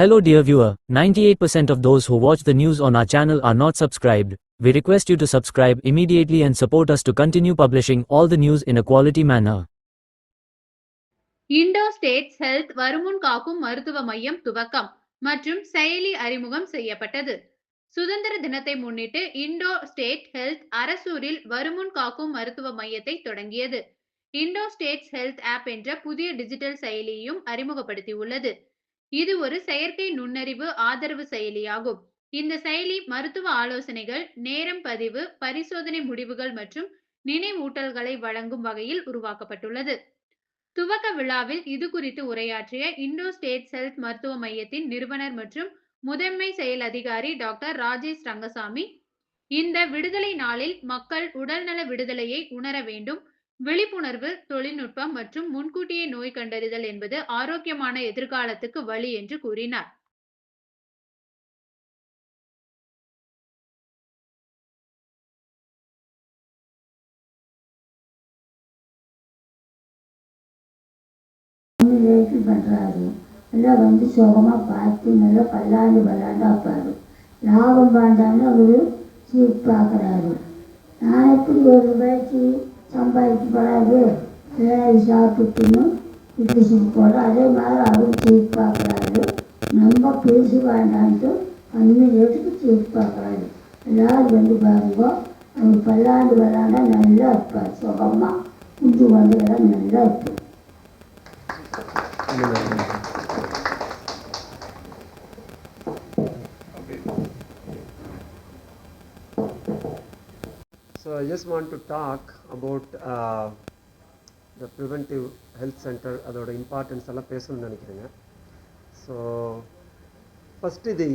Hello dear viewer, 98% of those who watch the news on our channel are not subscribed. We request you to subscribe immediately and support us to continue publishing all the news in a quality manner. Indo states health வருமுன் காக்கும் மருத்துவ மையம் துவக்கம் மற்றும் செயலி அறிமுகம் செய்யப்பட்டது சுதந்திர தினத்தை முன்னிட்டு இண்டோ ஸ்டேட் ஹெல்த் அரசூரில் வருமுன் காக்கும் மருத்துவ மையத்தை தொடங்கியது இண்டோ ஸ்டேட்ஸ் ஹெல்த் ஆப் என்ற புதிய டிஜிட்டல் செயலியையும் அறிமுகப்படுத்தியுள்ளது இது ஒரு செயற்கை நுண்ணறிவு ஆதரவு செயலியாகும். இந்த செயலி மருத்துவ ஆலோசனைகள் நேரம் பதிவு பரிசோதனை முடிவுகள் மற்றும் நினைவூட்டல்களை வழங்கும் வகையில் உருவாக்கப்பட்டுள்ளது. துவக்க விழாவில் இது குறித்து உரையாற்றிய இண்டோ ஸ்டேட் ஹெல்த் மருத்துவ மையத்தின் நிறுவனர் மற்றும் முதன்மை செயல் அதிகாரி டாக்டர் ராஜேஷ் ரங்கசாமி இந்த விடுதலை நாளில் மக்கள் உடல்நல விடுதலையை உணர வேண்டும் விழிப்புணர்வு தொழில்நுட்பம் மற்றும் முன்கூட்டியே நோய் கண்டறிதல் என்பது ஆரோக்கியமான எதிர்காலத்துக்கு வழி என்று கூறினார். லேட்டு பண்ணுறாரு நல்லா வந்து சுகமாக பார்த்து நல்லா பல்லாண்டு விளாண்டாப்பாரு லாபம் வேண்டாம்னு அவர் சீட் பார்க்குறாரு. நான் எப்படி ஒரு ரூபாய்க்கு சம்பாதிக்கப்படாது வேலை சாப்பிட்டுன்னு இப்படி சீட் போட அதே மாதிரி அவர் சீட் பார்க்குறாரு நம்ம பெருசு வேண்டான்ட்டு அஞ்சு ரேட்டுக்கு சீட் பார்க்குறாரு எல்லாரும் வந்து பாருங்க அவர் பல்லாண்டு பல்லாண்டா நல்லா இருப்பார் சுகமாக குஞ்சு வண்டியெல்லாம் நல்லா இருக்கும் So I just want to talk about uh, the preventive health center அதோட இம்பார்ட்டன்ஸ் எல்லாம் பேசணும்னு நினைக்கிறேங்க. ஸோ ஃபஸ்ட்டு இது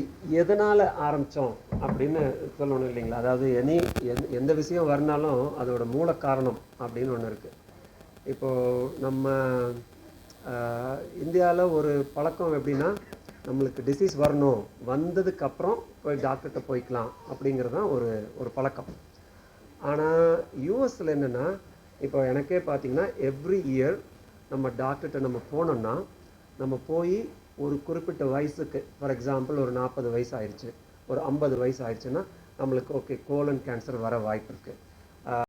எதனால் ஆரம்பித்தோம் அப்படின்னு சொல்லணும் இல்லைங்களா? அதாவது எனி எந்த எந்த விஷயம் வரனாலும் அதோட மூல காரணம் அப்படின்னு ஒன்று இருக்குது இப்போது நம்ம இந்தியாவில் ஒரு பழக்கம் எப்படின்னா நம்மளுக்கு டிசீஸ் வரணும் வந்ததுக்கப்புறம் போய் டாக்டர்கிட்ட போய்க்கலாம் அப்படிங்கிறது தான் ஒரு ஒரு பழக்கம். ஆனால் யூஎஸில் என்னென்னா இப்போ எனக்கே பார்த்தீங்கன்னா எவ்ரி இயர் நம்ம டாக்டர்கிட்ட நம்ம போனோம்னா நம்ம போய் ஒரு குறிப்பிட்ட வயசுக்கு ஃபார் எக்ஸாம்பிள் ஒரு நாற்பது வயசு ஆயிடுச்சு ஒரு ஐம்பது வயசு ஆயிடுச்சுன்னா நம்மளுக்கு ஓகே கோலன் கேன்சர் வர வாய்ப்பு இருக்குது